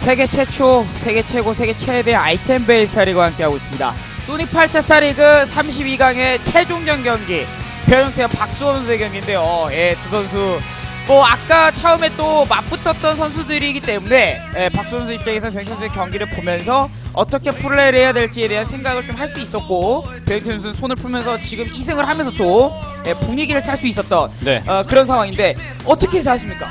세계 최초, 세계 최고, 세계 최대 아이템 베이스 스타리그와 함께하고 있습니다. 소닉 8차 스타리그 32강의 최종전 경기 변형태와 박수원 선수의 경기인데요. 예, 두 선수 뭐 아까 처음에 또 맞붙었던 선수들이기 때문에 예, 박수원 선수 입장에서 변형 선수의 경기를 보면서 어떻게 플레이를 해야 될지에 대한 생각을 좀 할 수 있었고 변형 선수는 손을 풀면서 지금 2승을 하면서 또 예, 분위기를 탈 수 있었던 네. 어, 그런 상황인데 어떻게 생각하십니까?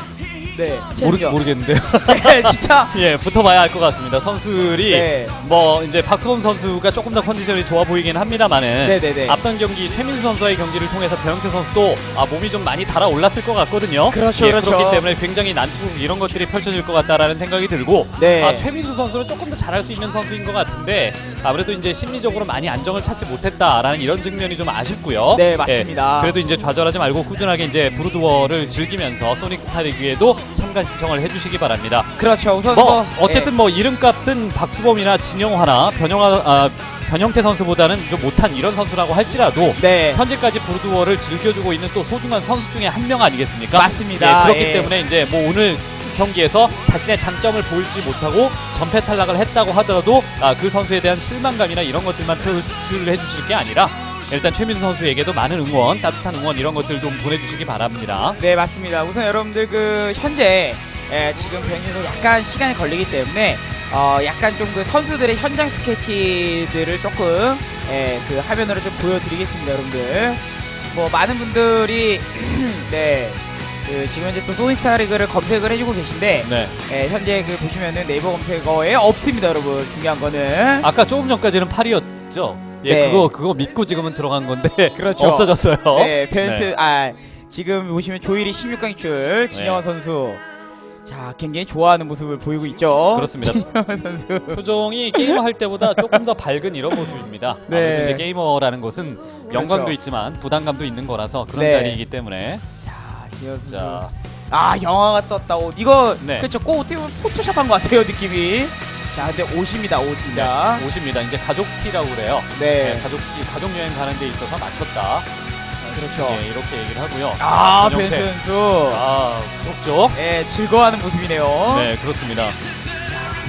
네, 모르. 모르겠는데요. 네, 진짜 예, 붙어봐야 알 것 같습니다. 선수들이 네. 뭐 이제 박수범 선수가 조금 더 컨디션이 좋아 보이긴 합니다만은 네네네. 앞선 경기 최민수 선수와의 경기를 통해서 배영태 선수도 아, 몸이 좀 많이 달아올랐을 것 같거든요. 그렇죠, 예, 그렇죠. 그렇기 때문에 굉장히 난투 이런 것들이 펼쳐질 것 같다라는 생각이 들고 네. 아, 최민수 선수는 조금 더 잘할 수 있는 선수인 것 같은데 아무래도 이제 심리적으로 많이 안정을 찾지 못했다라는 이런 측면이 좀 아쉽고요. 네, 맞습니다. 예, 그래도 이제 좌절하지 말고 꾸준하게 이제 브루드워를 즐기면서 소닉 스타 리그에도 참가 신청을 해주시기 바랍니다. 그렇죠. 우선 뭐 뭐, 어쨌든 뭐 이름값은 박수범이나 진영화나 변영화 아, 변형태 선수보다는 좀 못한 이런 선수라고 할지라도 네. 현재까지 브루드워를 즐겨주고 있는 또 소중한 선수 중에 한 명 아니겠습니까? 맞습니다. 예, 그렇기 예. 때문에 이제 뭐 오늘 경기에서 자신의 장점을 보이지 못하고 전패 탈락을 했다고 하더라도 아, 그 선수에 대한 실망감이나 이런 것들만 표출을 해주실 게 아니라 일단 최민수 선수에게도 많은 응원, 따뜻한 응원 이런 것들 좀 보내주시기 바랍니다. 네, 맞습니다. 우선 여러분들 그 현재 예, 지금 변신에서 약간 시간이 걸리기 때문에 어, 약간 좀 그 선수들의 현장 스케치들을 조금 예, 그 화면으로 좀 보여드리겠습니다, 여러분들. 뭐 많은 분들이 네. 그 지금 현재 또 소니스타 리그를 검색을 해주고 계신데 네. 예, 현재 그 보시면은 네이버 검색어에 없습니다, 여러분. 중요한 거는 아까 조금 전까지는 8이었죠. 예, 네. 그거 그거 믿고 지금은 들어간 건데 그렇죠. 없어졌어요. 네, 벤트 아 지금 보시면 조일이 16강 출 진영환 네. 선수 자 굉장히 좋아하는 모습을 보이고 있죠. 그렇습니다. 진영환 선수. 표정이 게이머 할 때보다 조금 더 밝은 이런 모습입니다. 네. 이제 게이머라는 것은 영광도 그렇죠. 있지만 부담감도 있는 거라서 그런 네. 자리이기 때문에 자 진영환 선수. 자 아 영화가 떴다 옷 이거 네. 그렇죠. 꼭 어떻게 보면 포토샵한 것 같아요 느낌이. 자 근데 옷입니다 옷 진짜. 네, 옷입니다. 이제 가족 티라고 그래요. 네. 네, 가족 티 가족 여행 가는 데 있어서 맞췄다. 그렇죠. 네, 이렇게 얘기를 하고요. 아 변형태. 벤트 선수. 아 무섭죠? 예 즐거워하는 모습이네요. 네 그렇습니다.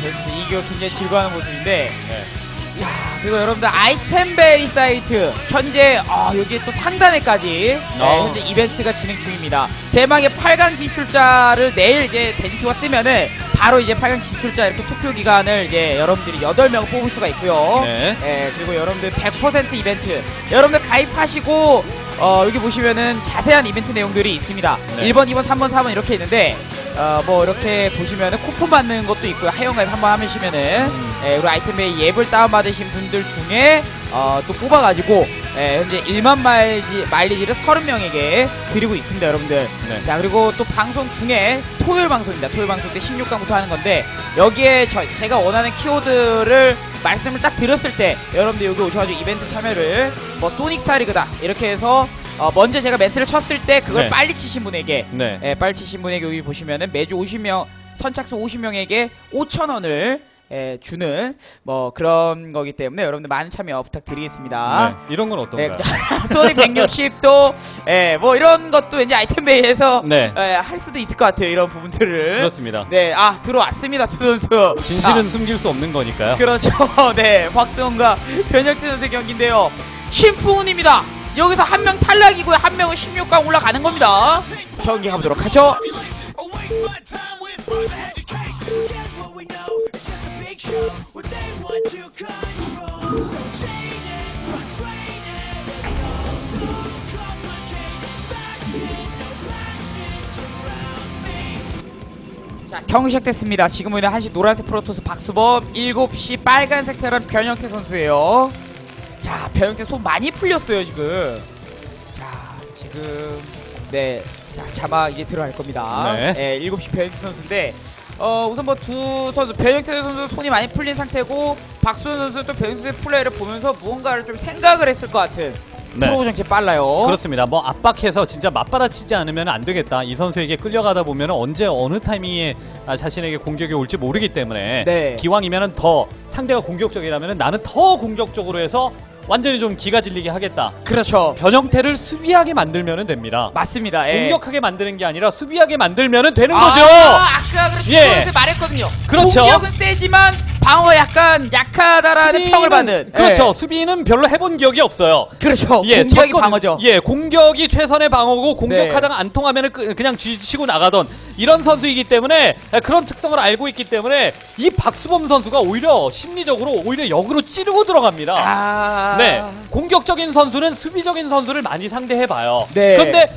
벤트 선수 이거 굉장히 즐거워하는 모습인데. 네. 자 그리고 여러분들 아이템베리 사이트. 현재 아 여기 또 상단에까지. 네, 어. 현재 이벤트가 진행 중입니다. 대망의 8강 진출자를 내일 이제 대진표가 뜨면은 바로 이제 8강 진출자 이렇게 투표 기간을 이제 여러분들이 8명 뽑을 수가 있고요. 네. 예, 그리고 여러분들 100% 이벤트. 여러분들 가입하시고 어, 여기 보시면은 자세한 이벤트 내용들이 있습니다 네. 1번 2번 3번 4번 이렇게 있는데 어, 뭐 이렇게 보시면은 쿠폰 받는 것도 있고요 하영가입 한번 하시면은 음. 예, 그리고 아이템베이 앱을 다운받으신 분들 중에 어, 또 뽑아가지고 예, 현재 1만 마일지, 마일리지를 30명에게 드리고 있습니다 여러분들 네. 자 그리고 또 방송 중에 토요일 방송입니다 토요일 방송 때 16강부터 하는 건데 여기에 저, 제가 원하는 키워드를 말씀을 딱 드렸을 때 여러분들 여기 오셔가지고 이벤트 참여를 뭐 소닉 스타리그다 이렇게 해서 어, 먼저 제가 멘트를 쳤을 때 그걸 네. 빨리 치신 분에게 네. 예, 빨리 치신 분에게 여기 보시면은 매주 50명 선착순 50명에게 5천 원을 예, 주는 뭐 그런 거기 때문에 여러분들 많은 참여 부탁드리겠습니다. 네. 이런 건 예, 어떤가요? 소닉 160도 예, 뭐 이런 것도 왠지 아이템 베이에서 네. 예, 할 수도 있을 것 같아요. 이런 부분들을. 그렇습니다. 네, 아 들어왔습니다, 두 선수. 진실은 숨길 수 없는 거니까요. 자, 그렇죠. 네, 박수원과 변혁태 선수의 경기인데요. 심풍훈입니다. 여기서 한 명 탈락이고요. 한 명은 16강 올라가는 겁니다. 경기 가보도록 하죠. Waste my time with further education. Get what we know, it's just a big show. What they want to control. So jaded, frustrated, it's all so complicated. Fashion, no passion surrounds me. 자, 경기 시작됐습니다. 지금은 1시 노란색 프로토스 박수범, 7시 빨간색 테란 변형태 선수예요. 자, 변형태 손 많이 풀렸어요, 지금. 자, 지금 네. 자, 자막 이제 들어갈 겁니다. 네. 네, 7시 변형태 선수인데 어, 우선 뭐 두 선수 변형태 선수 손이 많이 풀린 상태고 박수현 선수 또 선수의 플레이를 보면서 무언가를 좀 생각을 했을 것 같은 네. 프로그 정치 빨라요. 그렇습니다. 뭐 압박해서 진짜 맞받아치지 않으면 안 되겠다. 이 선수에게 끌려가다 보면 언제 어느 타이밍에 아, 자신에게 공격이 올지 모르기 때문에 네. 기왕이면은 더 상대가 공격적이라면 나는 더 공격적으로 해서 완전히 좀 기가 질리게 하겠다. 그렇죠. 변형태를 수비하게 만들면 됩니다. 맞습니다. 예. 공격하게 만드는 게 아니라 수비하게 만들면 되는 아, 거죠. 아까 그래서 예. 예. 말했거든요. 그렇죠. 공격은 세지만 방어 약간 약하다라는 수비는- 평을 받는. 그렇죠. 예. 수비는 별로 해본 기억이 없어요. 그렇죠. 예, 공격이 졌거든- 방어죠. 예, 공격이 최선의 방어고 공격하다가 네. 안 통하면은 그, 그냥 쥐치고 나가던 이런 선수이기 때문에 그런 특성을 알고 있기 때문에 이 박수범 선수가 오히려 심리적으로 오히려 역으로 찌르고 들어갑니다. 아. 네, 공격적인 선수는 수비적인 선수를 많이 상대해 봐요. 네. 그런데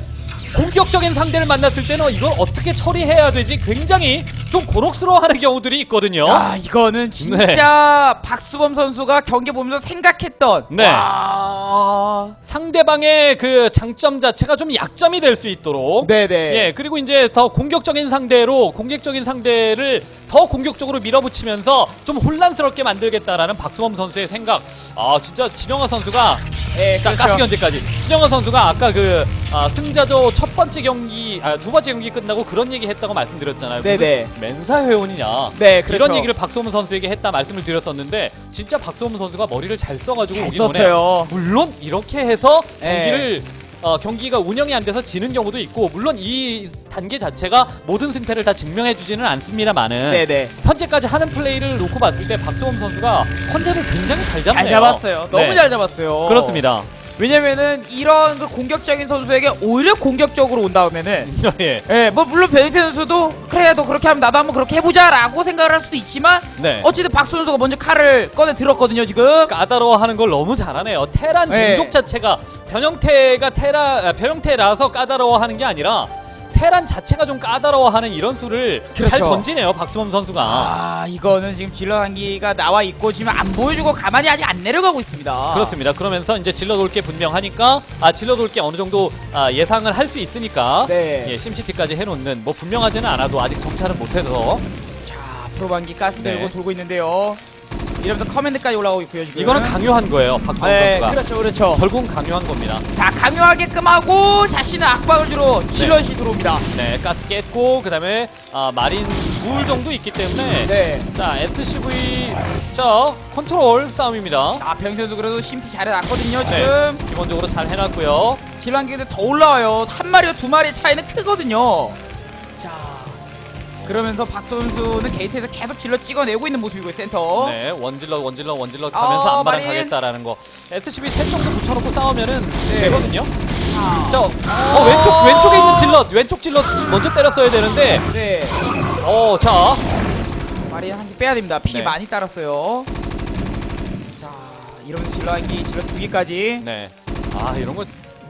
공격적인 상대를 만났을 때는 이걸 어떻게 처리해야 되지 굉장히 좀 곤혹스러워하는 경우들이 있거든요. 야, 이거는 진짜 박수범 선수가 경기 보면서 생각했던 네. 와. 상대방의 그 장점 자체가 좀 약점이 될 수 있도록 네네. 예, 그리고 이제 더 공격적인 상대로 공격적인 상대를 더 공격적으로 밀어붙이면서 좀 혼란스럽게 만들겠다라는 박수범 선수의 생각. 아, 진짜 진영아 선수가 예, 자, 그렇죠. 가스 견제까지. 진영아 선수가 아까 그 아, 승자조 첫 번째 경기, 아, 두 번째 경기 끝나고 그런 얘기 했다고 말씀드렸잖아요. 네네. 멘사 회원이냐. 네, 그렇죠. 이런 얘기를 박수범 선수에게 했다 말씀을 드렸었는데 진짜 박수범 선수가 머리를 잘 써가지고 잘 오네요. 썼어요. 물론 이렇게 해서 네. 경기를 어, 경기가 운영이 안 돼서 지는 경우도 있고 물론 이 단계 자체가 모든 승패를 다 증명해 주지는 않습니다만은 네네. 현재까지 하는 플레이를 놓고 봤을 때 박수범 선수가 컨셉을 굉장히 잘 잡네요. 잘 잡았어요. 너무 네. 잘 잡았어요. 그렇습니다. 왜냐면은 이런 그 공격적인 선수에게 오히려 공격적으로 온 다음에는 예. 예, 뭐 물론 변희태 선수도 그래 너 그렇게 하면 나도 한번 그렇게 해보자라고 생각을 할 수도 있지만 네. 어쨌든 박수 선수가 먼저 칼을 꺼내 들었거든요 지금. 까다로워하는 걸 너무 잘하네요. 테란 네. 종족 자체가 변형태가 테라 아, 변형태라서 까다로워하는 게 아니라 테란 자체가 좀 까다로워하는 이런 수를 잘 그렇죠. 던지네요. 박수범 선수가. 아 이거는 지금 질러 한기가 나와 있고 지금 안 보여주고 가만히 아직 안 내려가고 있습니다. 그렇습니다. 그러면서 이제 질러 돌게 분명하니까 아 질러 돌게 어느 정도 아, 예상을 할 수 있으니까 네. 예, 심시티까지 해놓는 뭐 분명하지는 않아도 아직 정찰은 못해서 자 프로반기 가스 네. 들고 돌고 있는데요. 이러면서 커맨드까지 올라오고 있고요 지금. 이거는 강요한 거예요. 박수범 네, 선수가 그렇죠 그렇죠. 결국은 강요한 겁니다. 자 강요하게끔 하고 자신의 악박을 주로 질럿이 들어옵니다. 네, 가스 깼고 그 다음에 아, 마린 둘 정도 있기 때문에 네. 자 SCV 자 컨트롤 싸움입니다. 자병 선수 그래도 심티 잘해놨거든요 네, 지금. 기본적으로 잘 해놨고요. 질란기도 더 올라와요. 한 마리와 두 마리의 차이는 크거든요. 자 그러면서 박수 선수는 게이트에서 계속 질러 찍어내고 있는 모습이고요 센터. 네, 원질러 원질러 원질러 어? 아, 가면서 안마랑 마린. 가겠다라는 거. SCV 셋 정도 붙여놓고 싸우면은 네. 되거든요. 자, 자, 어, 왼쪽 왼쪽에 있는 질럿 왼쪽 질럿 먼저 때렸어야 되는데, 네. 어, 자, 마리 한개 빼야 됩니다. 피 네. 많이 따랐어요. 자 이러면서 질러 한기 질러 두 개까지. 네, 아 이런 거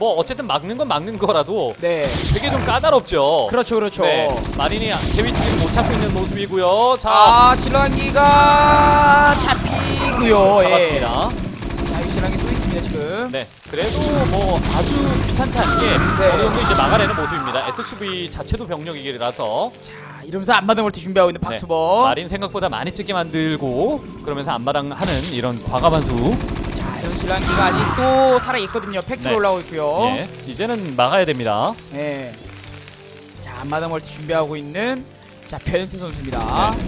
뭐 어쨌든 막는 건 막는 거라도 네. 되게 좀 까다롭죠. 그렇죠 그렇죠. 네, 마린이 제 위치를 못 찾고 있는 모습이고요. 자, 아 질러 한기가 잡히고요. 예. 잡았습니다. 자 여기 질러 한기 또 있습니다 지금. 네, 그래도 뭐 아주 귀찮지 않게 네. 어느 정도 이제 막아내는 모습입니다. SCV 자체도 병력이라서 자 이러면서 안마당 멀티 준비하고 있는 네, 박수범. 마린 생각보다 많이 찍게 만들고 그러면서 안마당 하는 이런 과감한 수. 한기가 아직도 살아 있거든요. 팩트로 네. 올라오고 있고요. 예, 이제는 막아야 됩니다. 네. 자, 앞마당 멀티 준비하고 있는 자, 변현태 선수입니다. 네.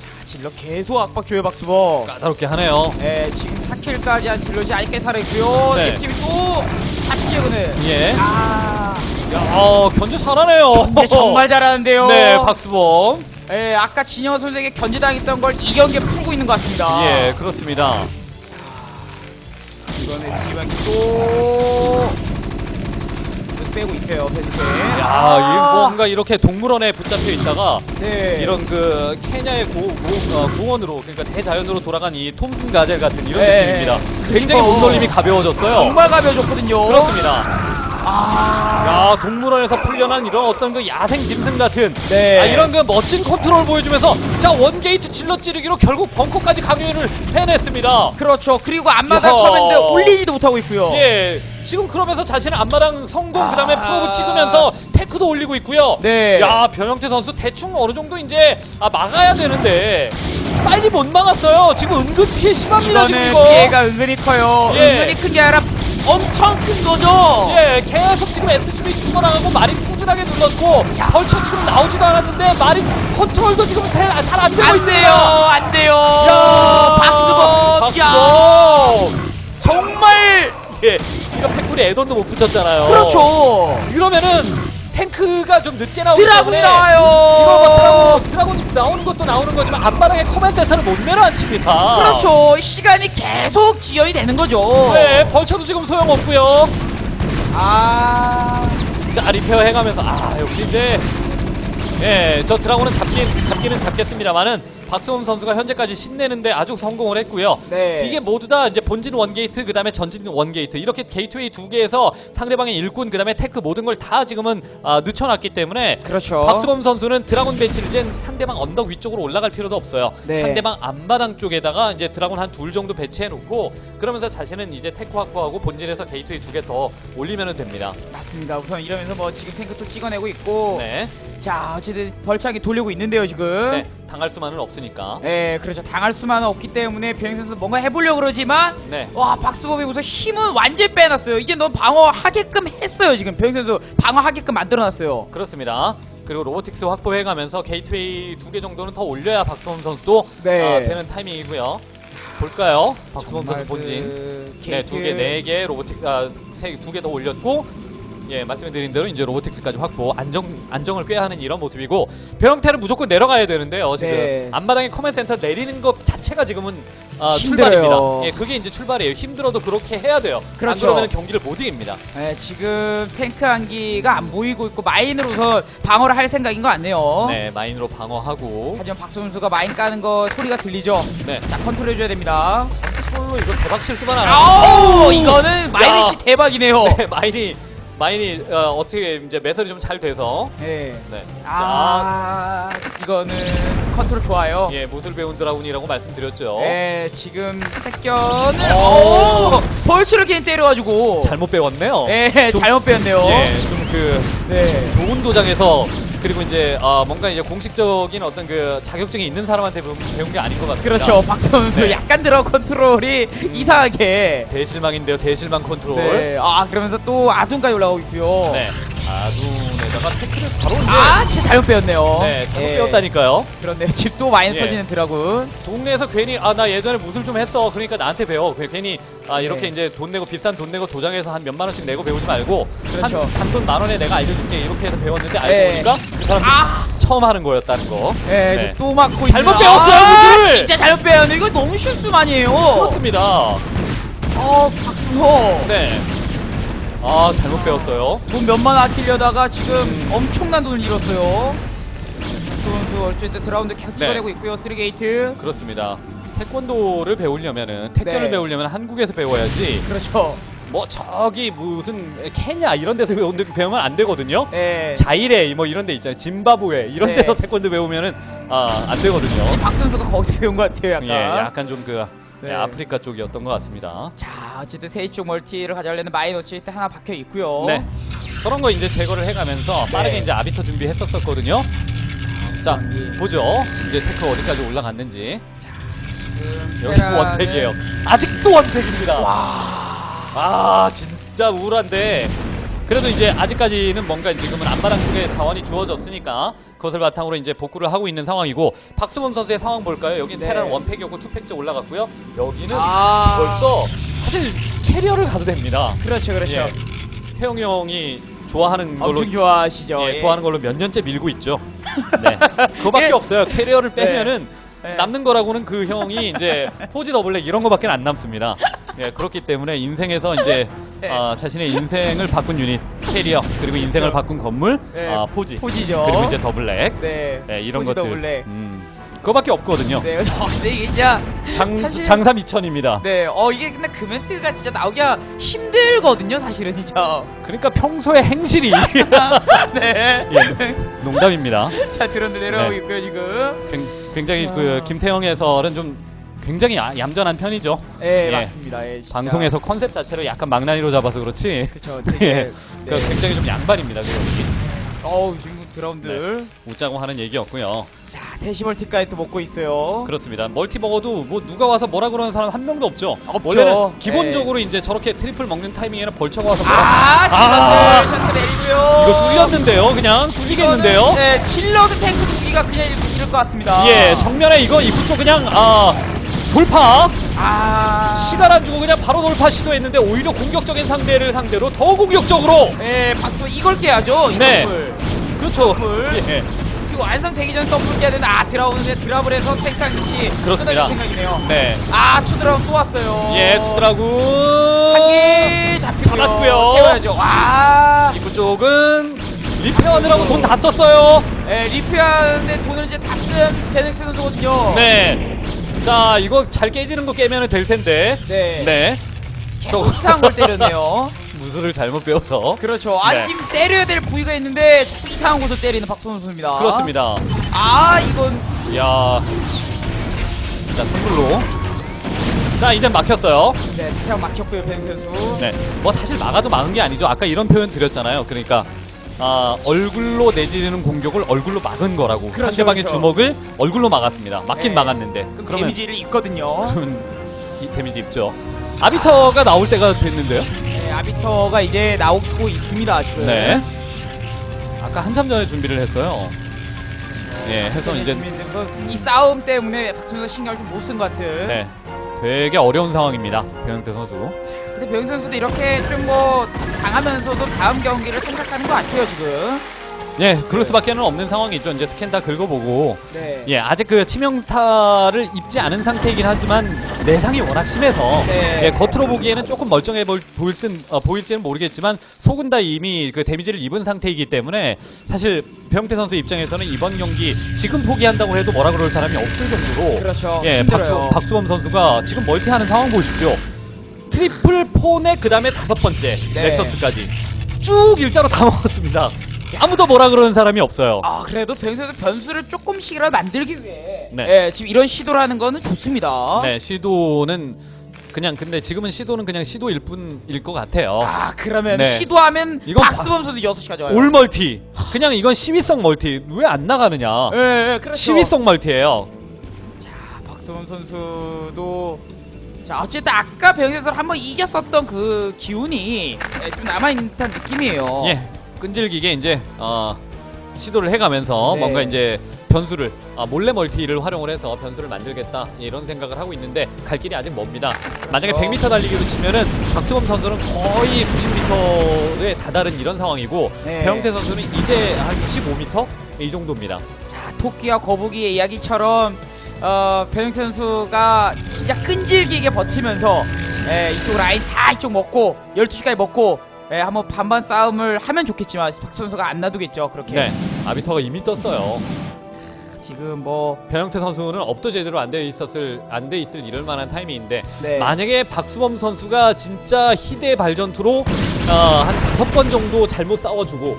자, 질러 계속 압박 줘요, 박수범. 까다롭게 하네요. 네, 지금 4킬까지 한 질럿이 아직까지 살아있고요. 네. SCB 또 잡히죠, 그는. 예. 아, 야, 어, 견제 잘하네요. 근데 정말 잘하는데요. 네, 박수범. 예, 아까 진영 선수에게 견제당했던 걸 이 경기에 풀고 있는 것 같습니다. 예, 그렇습니다. 이번 SCB가 또 계속 빼고 있어요, 변현태. 야, 이 뭔가 이렇게 동물원에 붙잡혀 있다가 네. 이런 그 케냐의 고, 고, 어, 공원으로 그러니까 대자연으로 돌아간 이 톰슨 가젤 같은 이런 네. 느낌입니다. 굉장히 그렇죠. 몸놀림이 가벼워졌어요. 정말 가벼워졌거든요. 그렇습니다. 아, 야 동물원에서 풀려난 이런 어떤 그 야생 짐승 같은 네. 아, 이런 그 멋진 컨트롤 보여주면서 자 원게이트 질러 찌르기로 결국 벙커까지 강요를 해냈습니다. 그렇죠. 그리고 앞마당 이야. 커맨드 올리지도 못하고 있고요. 예, 지금 그러면서 자신의 앞마당 성공 그다음에 아. 프로브 찍으면서 테크도 올리고 있고요. 네. 야 변형태 선수 대충 어느 정도 이제 아, 막아야 되는데 빨리 못 막았어요. 지금 은근 피해 심합니다 지금 이거는 이거. 피해가 은근히 커요. 예. 은근히 큰 게 아니라 엄청 큰 거죠. 예, 계속 지금 SCV 죽어나가고 마린 꾸준하게 눌렀고 벌처 지금 나오지도 않았는데 마린 컨트롤도 지금 잘잘안 되고 안. 돼요, 안 돼요. 야, 박수범, 야, 박수범. 정말 예, 이거 팩토리 에돈도 못 붙였잖아요. 그렇죠. 이러면은 탱크가 좀 늦게 나오기 드라군이 때문에 나와요. 이거 뭐 드라군, 드라군 나오는 것도 나오는 거지만 앞바닥에 커맨 센터를 못 내려앉힙니다. 그렇죠. 시간이 계속 지연이 되는 거죠. 네, 벌쳐도 지금 소용없고요. 아, 자, 리페어 해가면서 아 역시 이제 예, 저 드라곤은 잡긴 잡기는 잡겠습니다만은 박수범 선수가 현재까지 신내는데 아주 성공을 했고요. 네. 이게 모두 다 이제 본진 원 게이트 그다음에 전진 원 게이트 이렇게 게이트웨이 두 개에서 상대방의 일꾼 그다음에 테크 모든 걸 다 지금은 아, 늦춰놨기 때문에 그렇죠. 박수범 선수는 드라곤 배치를 이제 상대방 언덕 위쪽으로 올라갈 필요도 없어요. 네. 상대방 앞마당 쪽에다가 이제 드라곤 한 둘 정도 배치해 놓고 그러면서 자신은 이제 테크 확보하고 본진에서 게이트웨이 두 개 더 올리면 됩니다. 맞습니다. 우선 이러면서 뭐 지금 탱크 또 찍어내고 있고. 네. 자, 어쨌든 벌창이 돌리고 있는데요, 지금. 네. 당할 수만은 없으니까. 네, 그렇죠. 당할 수만은 없기 때문에 비행 선수 뭔가 해보려고 그러지만 네. 와 박수범이 우선 힘은 완전 빼놨어요. 이제 너 방어하게끔 했어요. 지금 비행 선수 방어하게끔 만들어놨어요. 그렇습니다. 그리고 로보틱스 확보해가면서 게이트웨이 두 개 정도는 더 올려야 박수범 선수도 네. 아, 되는 타이밍이고요. 볼까요? 박수범 선수 본진. 그 네, 두 개, 네 개, 로보틱스, 아, 세, 두 개 더 올렸고, 예, 말씀드린 대로 이제 로보틱스까지 확보, 안정, 안정을 꾀하는 이런 모습이고, 병태는 무조건 내려가야 되는데요, 지금. 네. 앞마당에 커맨 센터 내리는 것 자체가 지금은 아, 힘들어요. 출발입니다. 예, 그게 이제 출발이에요. 힘들어도 그렇게 해야 돼요. 안 그렇죠. 그러면 경기를 못 이깁니다. 네, 지금 탱크 한기가 안 보이고 있고 마인으로 우선 방어를 할 생각인 것 같네요. 네, 마인으로 방어하고, 하지만 박수 선수가 마인 까는 거 소리가 들리죠. 네. 자 컨트롤해줘야 됩니다. 솔로 이거 대박 실수만 안 아우 하면 이거는 마인 씨 대박이네요. 네, 마인이 마인이 어, 어떻게 이제 매설이 좀 잘 돼서 네. 네. 아 이거는 컨트롤 좋아요. 자, 예, 무술 배운 드라군이라고 말씀드렸죠. 네, 지금 택견을 오! 오! 벌스를 괜히 때려가지고 잘못 배웠네요. 네, 좀- 잘못 빼었네요. 예, 좀 그 네. 좋은 도장에서 그리고 이제 아, 뭔가 이제 공식적인 어떤 그 자격증이 있는 사람한테 배운, 배운 게 아닌 것 같습니다. 그렇죠. 박수 선수 네. 약간 들어 컨트롤이 이상하게. 대실망인데요, 대실망 컨트롤. 네. 아 그러면서 또 아둔까지 올라가고 있고요. 네. 아둔 에다가 태클을 바로 아 진짜 잘못 빼었네요. 네, 잘못 예. 배웠다니까요. 그렇네요. 집도 많이 예. 터지는 드라군. 동네에서 괜히 아 나 예전에 무술 좀 했어 그러니까 나한테 배워 그- 괜히 아 이렇게 네. 이제 돈 내고 비싼 돈 내고 도장에서 한 몇만 원씩 내고 배우지 말고 그렇죠. 한 단돈 만 원에 내가 알려줄게 이렇게 해서 배웠는데 알고 네. 보니까 그 사람 아! 처음 하는 거였다는 거 네, 네. 또 맞고 잘못 빼었어요, 아, 무술! 진짜 잘못 빼었네. 이거 너무 실수만이에요. 그렇습니다 어, 박순호. 네. 아 잘못 배웠어요 돈 몇만 아끼려다가 지금 엄청난 돈을 잃었어요. 선수 어쨌든 드라운드 계속 네. 찍어내고 있고요. 3게이트. 그렇습니다 태권도를 배우려면은 태권을 네. 배우려면 한국에서 배워야지 그렇죠. 뭐 저기 무슨 케냐 이런 데서 배우, 배우면 안 되거든요 네. 자이레 뭐 이런 데 있잖아요 짐바브웨 이런 네. 데서 태권도 배우면은 아 안 되거든요 혹시 박수 선수가 거기서 배운 것 같아요. 약간. 예, 약간 좀그 네. 아프리카 쪽이었던 것 같습니다. 자, 어쨌든 세이쪽 멀티를 가져가려는 마이너치 일단 하나 박혀 있고요. 네, 그런 거 이제 제거를 해가면서 네. 빠르게 이제 아비터 준비했었었거든요. 자, 예. 보죠. 이제 테크 어디까지 올라갔는지. 지금 여기 테라는- 원팩이에요. 아직도 원팩입니다. 와. 아, 진짜 우울한데. 그래도 이제 아직까지는 뭔가 지금은 앞마당 쪽에 자원이 주어졌으니까 그것을 바탕으로 이제 복구를 하고 있는 상황이고 박수범 선수의 상황 볼까요? 여기 네. 테라는 원팩이었고 투팩째 올라갔고요. 여기는 아. 벌써 사실 캐리어를 가도 됩니다. 그렇죠, 그렇죠. 예. 태용 형이 좋아하는 걸로 엄청 좋아하시죠. 예, 예. 좋아하는 걸로 몇 년째 밀고 있죠. 네. 그거밖에 예. 없어요. 캐리어를 빼면은 네. 남는 거라고는 그 형이 이제 포지 더블랙 이런 거밖에 안 남습니다. 예, 그렇기 때문에 인생에서 이제 네. 아, 자신의 인생을 바꾼 유닛 캐리어 그리고 인생을 그렇죠. 바꾼 건물 네. 아, 포지 포지죠. 그리고 이제 더블랙 네. 예, 이런 포지 것들 더블랙. 음, 그거밖에 없거든요. 네. 어, 근데 이게 진짜 장 사실- 장삼 2천입니다. 네. 어 이게 근데 그 멘트가 진짜 나오기가 힘들거든요, 사실은 진짜. 그러니까 평소에 행실이 네. 예, 농담입니다. 자, 드론도 내려오고 네. 있고요, 지금. 굉- 굉장히 자. 그 김태형 해설은 좀 굉장히 야- 얌전한 편이죠. 네, 예. 맞습니다. 예, 진짜. 방송에서 컨셉 자체를 약간 망나니로 잡아서 그렇지. 그렇죠. 예. 되게 그러니까 굉장히 좀 양반입니다. 그 형이. 어우, 지금 드라운들. 웃자고 하는 얘기였고요. 자, 세시 멀티까지 또 먹고 있어요. 그렇습니다. 멀티 먹어도 뭐 누가 와서 뭐라 그러는 사람 한 명도 없죠. 없죠. 원래는 기본적으로 이제 저렇게 트리플 먹는 타이밍에는 벌처가 와서 아, 아. 셔틀 내리고요. 이거 뚫렸는데요. 그냥 뚫리겠는데요. 이거는, 네, 질럿의 탱크 두기가 그냥 잃, 잃을 것 같습니다. 예, 정면에 이거 입구 쪽 그냥 아 돌파 아. 시간 안 주고 그냥 바로 돌파 시도했는데 오히려 공격적인 상대를 상대로 더 공격적으로 예, 박수 이걸 깨야죠. 이 네. 선물. 그렇죠. 선물. 예, 그리고 완성되기 전 서플 깨야 되는데 아 드라운드 드랍을 해서 탱크 한 개씩 그렇습니다. 끊어질 생각이네요. 네. 아 투드라운 또 왔어요. 예, 투드라군 한개 잡히고요. 잡았고요. 태워야죠. 와. 입구 쪽은 리페어하느라고 돈 다 썼어요. 예, 리페하는데 돈을 이제 다쓴 베넥트 선수거든요. 네. 자, 이거 잘 깨지는 거 깨면 될 텐데. 네. 네. 계속 이상한 걸 때렸네요. 무술을 잘못 배워서. 그렇죠. 아니 네. 지금 때려야 될 부위가 있는데 자꾸 이상한 곳을 때리는 박선우 선수입니다. 그렇습니다. 아 이건 야. 자, 선불로. 자, 이젠 막혔어요. 네, 참 막혔고요 베넥트 선수. 네. 뭐 사실 막아도 막은 게 아니죠. 아까 이런 표현 드렸잖아요. 그러니까 아, 얼굴로 내지르는 공격을 얼굴로 막은 거라고. 그렇죠, 상대방의 그렇죠. 주먹을 얼굴로 막았습니다. 막긴 네. 막았는데. 그럼 그러면 데미지를 입거든요. 그러면 이 데미지 입죠. 아비터가 나올 때가 됐는데요. 네, 아비터가 이제 나오고 있습니다 지금. 네. 아까 한참 전에 준비를 했어요. 예, 해서 이제 준비되면서 이 싸움 때문에 선수 신경을 좀 못 쓴 것 같은. 네. 되게 어려운 상황입니다. 배영태 선수. 근데 배영 선수도 이렇게 좀 뭐 당하면서도 다음 경기를 생각하는 것 같아요 지금. 예, 그럴 수밖에는 없는 상황이죠. 이제 스캔 다 긁어보고 네. 예, 아직 그 치명타를 입지 않은 상태이긴 하지만 내상이 워낙 심해서 네. 예, 겉으로 보기에는 조금 멀쩡해 보일, 보일 듯 어, 보일지는 모르겠지만 속은 다 이미 그 데미지를 입은 상태이기 때문에 사실 배영태 선수 입장에서는 이번 경기 지금 포기한다고 해도 뭐라 그럴 사람이 없을 정도로 그렇죠. 예, 힘들어요. 박수, 박수범 선수가 지금 멀티하는 상황 보십시오. 트리플 폰에 그 다음에 다섯 번째 네. 넥서스까지 쭉 일자로 다 먹었습니다. 아무도 뭐라 그러는 사람이 없어요. 아 그래도 선수 변수를 조금씩이라도 만들기 위해. 네. 예, 지금 이런 시도를 하는 거는 좋습니다. 네, 시도는 그냥 근데 지금은 시도는 그냥 시도일 뿐일 것 같아요. 아 그러면 네. 시도하면 이건 박수범 선수 6시 가져와요. 올 멀티. 그냥 이건 시위성 멀티. 왜 안 나가느냐? 예, 예, 그렇죠. 시위성 멀티예요. 아, 박수범 선수도 자 어쨌든 아까 배영에서 한번 이겼었던 그 기운이 예, 좀 남아 있는 듯한 느낌이에요. 예. 끈질기게 이제 어 시도를 해가면서 네. 뭔가 이제 변수를 아, 몰래 멀티를 활용을 해서 변수를 만들겠다 이런 생각을 하고 있는데 갈 길이 아직 멉니다. 만약에 100m 달리기로 치면은 박수범 선수는 거의 90m에 다다른 이런 상황이고 네. 배영태 선수는 이제 한 15m 이 정도입니다. 자 토끼와 거북이의 이야기처럼 어, 배영태 선수가 진짜 끈질기게 버티면서 예, 이쪽 라인 다 이쪽 먹고 12시까지 먹고 예, 한번 반반 싸움을 하면 좋겠지만 박수 선수가 안 놔두겠죠 그렇게 네, 아비터가 이미 떴어요. 지금 뭐 배영태 선수는 업도 제대로 안 돼 있었을 안 돼 있을 이럴 만한 타이밍인데 네. 만약에 박수범 선수가 진짜 희대 발전투로 어, 한 다섯 번 정도 잘못 싸워주고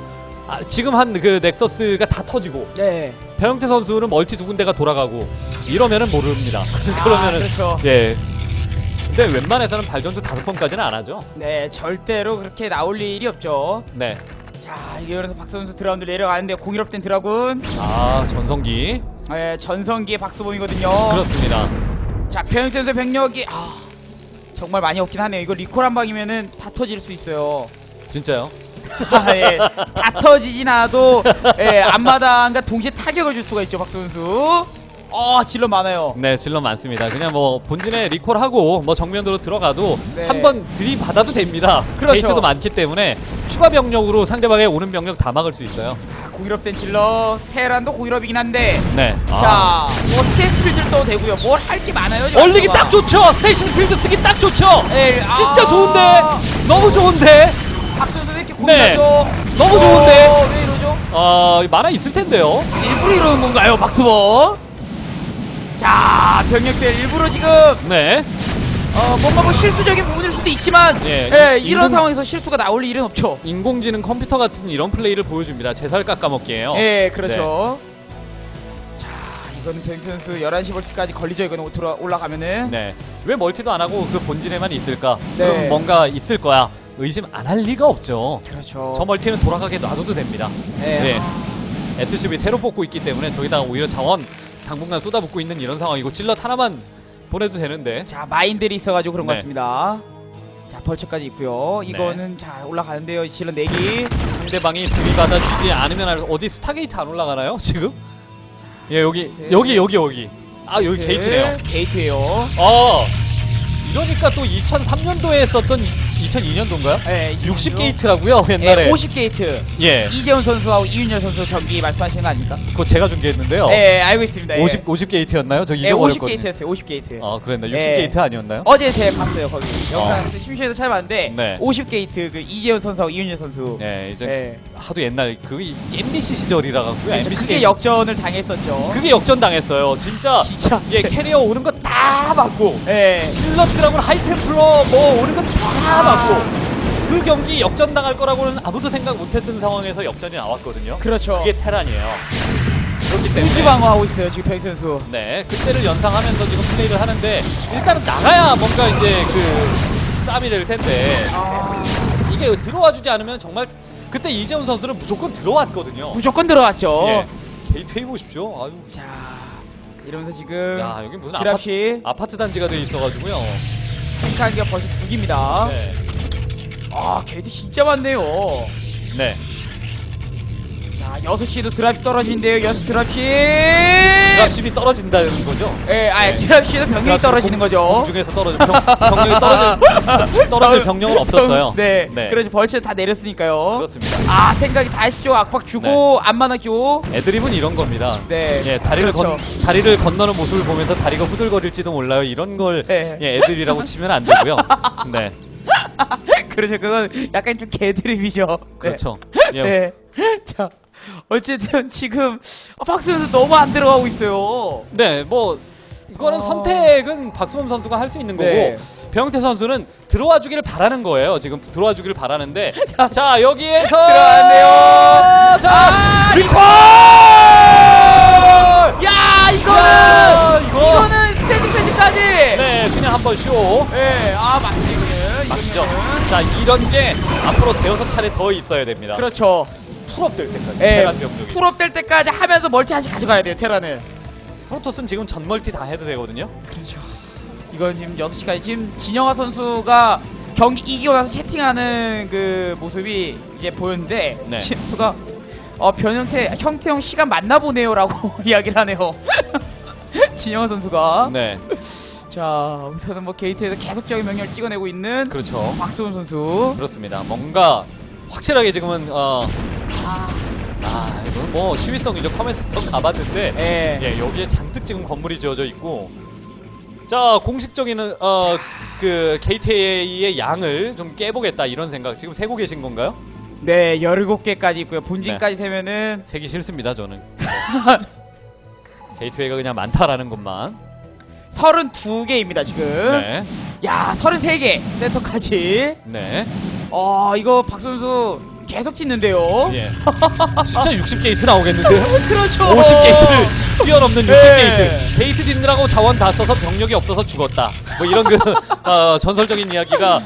아, 지금 한 그 넥서스가 다 터지고 네. 배영태 선수는 멀티 두 군데가 돌아가고 이러면은 모릅니다. 아, 그러면은 그렇죠. 예. 근데 웬만해서는 발전투 다섯 번까지는 안 하죠. 네 절대로 그렇게 나올 일이 없죠 네. 자 이게 그래서 박수 선수 드라운드 내려가는데 공일업된 드라군 아 전성기 예, 전성기의 박수범이거든요 그렇습니다. 자 배영태 선수의 병력이 아, 정말 많이 없긴 하네요 이거 리콜 한 방이면은 다 터질 수 있어요 진짜요? 아, 예. 다 터지진 않아도 예, 앞마당과 동시에 타격을 줄 수가 있죠 박수 선수 어 질러 많아요 네, 질러 많습니다. 그냥 뭐 본진에 리콜하고 뭐 정면으로 들어가도 네. 한번 들이받아도 됩니다. 그렇죠. 게이트도 많기 때문에 추가 병력으로 상대방의 오는 병력 다 막을 수 있어요. 아, 공일업된 질러 테란도 공일업이긴 한데 네. 아. 자뭐 스테이스 필드를 써도 되고요 뭘 할 게 많아요 얼리기. 딱 좋죠. 스테이션 필드 쓰기 딱 좋죠. 예, 아. 진짜 좋은데. 너무 좋은데. 박수 선수 왜 이렇게 네. 고민하죠 너무 좋은데. 어, 왜 이러죠 아, 만화 있을 텐데요. 일부러 이러는 건가요 박수범 자 병력들 일부러 지금 네. 어, 뭔가 뭐 실수적인 부분일 수도 있지만 예, 예, 인- 이런 인공- 상황에서 실수가 나올 일은 없죠. 인공지능 컴퓨터 같은 이런 플레이를 보여줍니다. 제살 깎아먹기예요. 예, 그렇죠. 자, 이거는 변 선수 11시 볼트까지 걸리죠. 이거는 들어 올라가면은. 네. 왜 멀티도 안 하고 그 본진에만 있을까? 네. 그럼 뭔가 있을 거야. 의심 안 할 리가 없죠. 그렇죠. 저 멀티는 돌아가게 놔둬도 됩니다. 예. 네. 아, SCB 새로 뽑고 있기 때문에 저기다가 오히려 자원 당분간 쏟아붓고 있는 이런 상황이고 질럿 하나만 보내도 되는데 자 마인들이 있어가지고 그런 것 네. 같습니다. 자 벌처까지 있고요. 이거는 자 올라가는데요. 질러 내기. 상대방이 들이받아주지 않으면 알- 어디 스타게이트 안 올라가나요 지금? 예 여기 네. 여기 여기 여기 아 여기 네, 게이트네요. 게이트예요. 어 이러니까 또 2003년도에 했었던 2002년도인가요? 네, 60 게이트라고요 옛날에. 네, 50 게이트. 예, 이재훈 선수하고 이윤열 선수 경기 말씀하시는 거 아닙니까? 그거 제가 중계했는데요. 네, 알고 있습니다. 예. 50 50 게이트였나요? 저 네, 50 잊어버렸거든요. 게이트였어요. 50 게이트. 아 그랬나? 60 네. 게이트 아니었나요? 어제 제가 봤어요 거기 영상 심심해서 찾아봤는데 네. 50 게이트 그 이재훈 선수하고 이윤열 선수. 네, 이제 네. 하도 옛날 그 이- MBC 시절이라 갖고요. 그렇죠. MBC 크게 게임- 역전을 당했었죠. 그게 역전 당했어요. 진짜 진짜. 예 캐리어 오는 거 다 맞고 네. 실럿 드라곤 하이템플러 뭐 오는 거 다 맞고 그 경기 역전 당할 거라고는 아무도 생각 못했던 상황에서 역전이 나왔거든요. 그렇죠. 그게 테란이에요. 그렇기 때문에 우주 방어하고 있어요 지금 백 선수. 네 그때를 연상하면서 지금 플레이를 하는데 일단은 나가야 뭔가 이제 그 싸움이 될 텐데 아, 이게 들어와주지 않으면 정말 그때 이재훈 선수는 무조건 들어왔거든요. 무조건 들어갔죠. 예. 게이트웨이 보십시오. 아유, 자 이러면서 지금 야 여기 무슨 아파트, 아파트 단지가 돼 있어가지고요. 탱크한 게 벌써 두 기입니다. 네. 아 게이트 진짜 많네요. 네. 자 6시도 드랍이 떨어지는데요. 6시 드랍시. 드랍십이 떨어진다는 거죠. 예, 아 네. 드랍시에서 병력이 드랍십 떨어지는 공- 거죠. 공중에서 떨어져 병, 병력이 떨어질 떨어질 병력은 없었어요. 네, 네. 그래서 벌써 다 내렸으니까요. 그렇습니다. 아 탱각이 다시 쪽 압박 주고 안마나 쪽. 애드립은 이런 겁니다. 네. 예, 다리를 그렇죠. 건 다리를 건너는 모습을 보면서 다리가 후들거릴지도 몰라요. 이런 걸 네. 예, 애드립이라고 치면 안 되고요. 네, 그렇죠. 그건 약간 좀 개드립이죠. 네. 그렇죠. 예, 네. 자, 어쨌든 지금 어, 박수현수 너무 안 들어가고 있어요. 네, 뭐 이거는 어. 선택은 박수범 선수가 할 수 있는 거고 네. 배영태 선수는 들어와 주기를 바라는 거예요. 지금 들어와 주기를 바라는데 자, 자, 여기에서 들어왔네요. 자, 아, 리콜! 야, 이거는 야, 이거 이거는 세팅 패드까지. 네, 그냥 한번 쇼. 네, 아 맞 이거는. 자, 이런 게 앞으로 대여섯 차례 더 있어야 됩니다. 그렇죠. 풀업 될 때까지. 예, 대란 병력이. 풀업 될 때까지 하면서 멀티 하나씩 가져가야 돼요, 테라는. 프로토스는 지금 전 멀티 다 해도 되거든요. 그렇죠. 이건 지금 6시까지 지금 진영아 선수가 경기 이기고 나서 채팅하는 그 모습이 이제 보였는데 네. 진수가 어 변형태 형태형 시간 맞나 보네요라고 이야기를 하네요. 진영아 선수가 네, 자 우선은 뭐 게이트에서 계속적인 명령을 찍어내고 있는 그렇죠. 박수훈 선수. 그렇습니다. 뭔가 확실하게 지금은 어, 아, 이건 뭐 시위성이죠. 커맨 센터 가봤는데 예. 예, 여기에 잔뜩 지금 건물이 지어져 있고 자 공식적인 어, 그 KTA의 양을 좀 깨보겠다 이런 생각 지금 세고 계신 건가요? 네, 17개까지 있고요. 본진까지 세면은 세기 싫습니다 저는 게이트웨이가 그냥 많다라는 것만 32개입니다, 지금. 네, 야, 33개 센터까지. 네, 어, 이거 박수 선수 계속 찍는데요. 예. 진짜 60 게이트 나오겠는데요? 그렇죠. 50 게이트를 뛰어넘는 60 네. 게이트. 게이트 짓느라고 자원 다 써서 병력이 없어서 죽었다. 뭐 이런 그 어, 전설적인 이야기가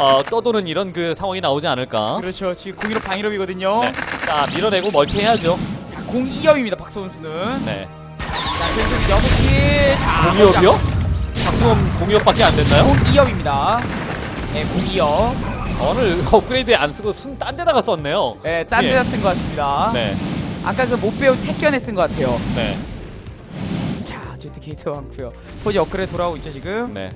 어, 떠도는 이런 그 상황이 나오지 않을까. 그렇죠. 지금 01호 방일업이거든요. 네. 자 밀어내고 멀티 해야죠. 자, 02업입니다. 박수 선수는. 네. 6시. 자, 공이업이요? 박수범 공이업밖에 안 됐나요? 02업입니다. 네, 02업. 저를 업그레이드에 안 쓰고 순 딴 데다가 썼네요. 네, 딴 예. 데다 쓴 것 같습니다. 네, 아까 그 못 배운 택견에 쓴 것 같아요. 네, 자, 제트 게이트가 많고요. 포지 업그레이드 돌아오고 있죠, 지금. 네.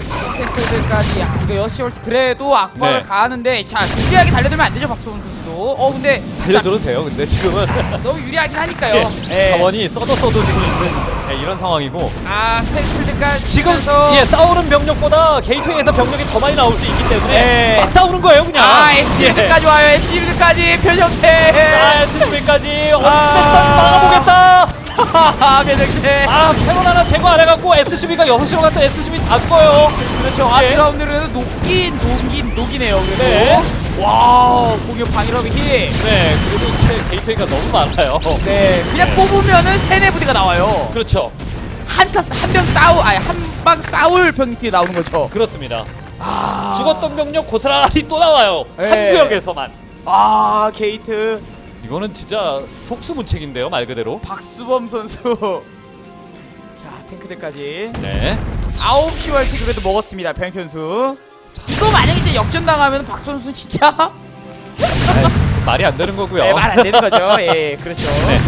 탱크들까지 야 이거 여시 올트 그래도 악박을 네. 가하는데 자 유리하게 달려들면 안 되죠 박수홍 선수도 어 근데 달려들어도 돼요. 근데 지금은 자, 너무 유리하긴 하니까요 예, 자원이 써도 써도 지금 있는 예, 이런 상황이고 아 스탠필드까지 지금 예 싸우는 병력보다 게이트웨이에서 병력이 더 많이 나올 수 있기 때문에 네. 막 싸우는 거예요 그냥. 아 SCV까지 와요 SCV까지 변형태 자 SCV까지 어찌됐든 아. 막아보겠다. 하하하 변형태 아 캐논 하나 제거 안 해갖고 SCV가 6시로 갔다 SCV 다 죽어요. 그렇죠 예. 아트라운드는 녹긴 녹긴 녹이네요 그래도 네. 와우 공격 방위럽이 네 그래도 이제 게이트웨이가 너무 많아요. 힘네 그냥 뽑으면은 세네 부대가 나와요 그렇죠. 한칸한명 싸우 아니 한 방 싸울 병력이 나오는 거죠 그렇습니다. 아 죽었던 병력 고스란히 또 나와요. 네. 한 구역에서만. 아 게이트 이거는 진짜 속수무책인데요, 말 그대로. 박수범 선수. 자, 탱크들까지. 네. 9시 월트 그래도 먹었습니다. 병 선수. 이거 만약에 이제 역전 당하면 박 선수 는 진짜 말이 안 되는 거고요. 네, 말안 되는 거죠. 예, 그렇죠. 네.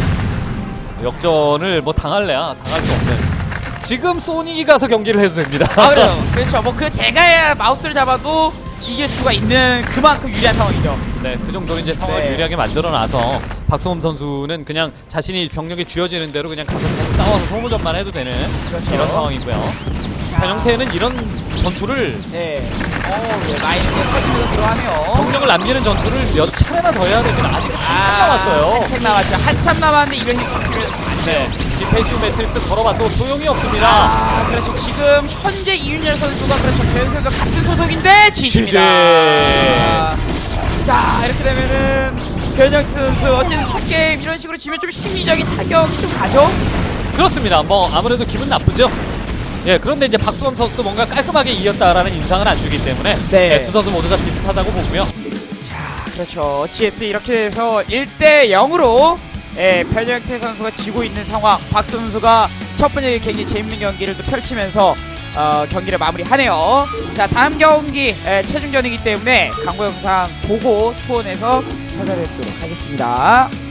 역전을 뭐 당할래야 당할 수 없는. 지금 소닉이 가서 경기를 해도 됩니다. 아, 그래요. 그렇죠. 뭐 그 제가 마우스를 잡아도 이길 수가 있는 그만큼 유리한 상황이죠. 네, 그 정도로 이제 상황을 네. 유리하게 만들어놔서 박소범 선수는 그냥 자신이 병력이 쥐어지는 대로 그냥 가서 싸워서 소모전만 해도 되는 그렇죠. 이런 상황이고요. 변형태는 이런 전투를 네. 어, 예, 마이너스 터지면서 들어가네요. 병력을 남기는 전투를 몇 차례나 더 해야 됩니다. 아직 한참 아, 남았어요. 한참 남았죠. 한참 남았는데 이런 네, 디펜시브 매트릭스 걸어봐도 소용이 없습니다. 아, 그렇죠. 지금 현재 이윤열 선수가 그렇죠. 선수가 같은 소속인데 지십니다. 자, 이렇게 되면은 변혁태 선수 어쨌든 첫 게임 이런 식으로 지면 좀 심리적인 타격이 좀 가죠. 그렇습니다. 뭐 아무래도 기분 나쁘죠. 예, 그런데 이제 박수범 선수도 뭔가 깔끔하게 이겼다라는 인상은 안 주기 때문에 네. 예, 두 선수 모두 다 비슷하다고 보고요. 자, 그렇죠. 어찌됐든 이렇게 돼서 1대 0으로 예, 변혁태 선수가 지고 있는 상황. 박 선수가 첫 번째 굉장히 재밌는 경기를 또 펼치면서 어, 경기를 마무리하네요. 자, 다음 경기 예, 최종전이기 때문에 광고 영상 보고 투혼해서 찾아뵙도록 하겠습니다.